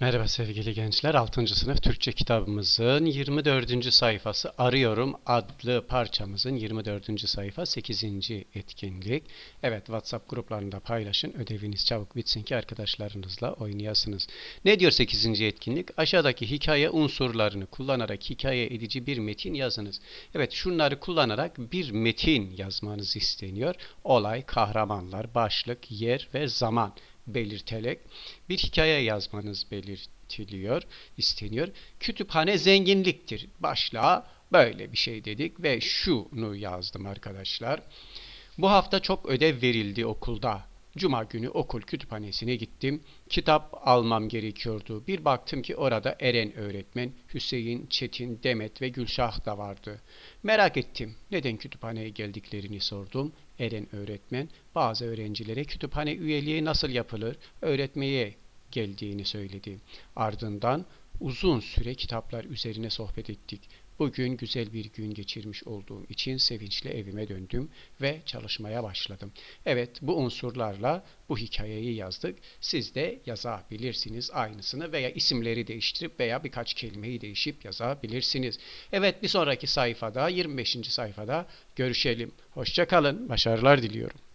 Merhaba sevgili gençler. 6. sınıf Türkçe kitabımızın 24. sayfası Arıyorum adlı parçamızın 24. sayfa 8. etkinlik. Evet WhatsApp gruplarında paylaşın. Ödeviniz çabuk bitsin ki arkadaşlarınızla oynayasınız. Ne diyor 8. etkinlik? Aşağıdaki hikaye unsurlarını kullanarak hikaye edici bir metin yazınız. Evet şunları kullanarak bir metin yazmanız isteniyor. Olay, kahramanlar, başlık, yer ve zaman belirterek bir hikaye yazmanız belirtiliyor, isteniyor. Kütüphane zenginliktir. Başlığa böyle bir şey dedik ve şunu yazdım arkadaşlar. Bu hafta çok ödev verildi okulda. Cuma günü okul kütüphanesine gittim. Kitap almam gerekiyordu. Bir baktım ki orada Eren öğretmen, Hüseyin, Çetin, Demet ve Gülşah da vardı. Merak ettim. Neden kütüphaneye geldiklerini sordum. Eren öğretmen bazı öğrencilere kütüphane üyeliği nasıl yapılır öğretmeye geldiğini söyledi. Ardından uzun süre kitaplar üzerine sohbet ettik. Bugün güzel bir gün geçirmiş olduğum için sevinçle evime döndüm ve çalışmaya başladım. Evet bu unsurlarla bu hikayeyi yazdık. Siz de yazabilirsiniz aynısını veya isimleri değiştirip veya birkaç kelimeyi değişip yazabilirsiniz. Evet bir sonraki sayfada 25. sayfada görüşelim. Hoşça kalın. Başarılar diliyorum.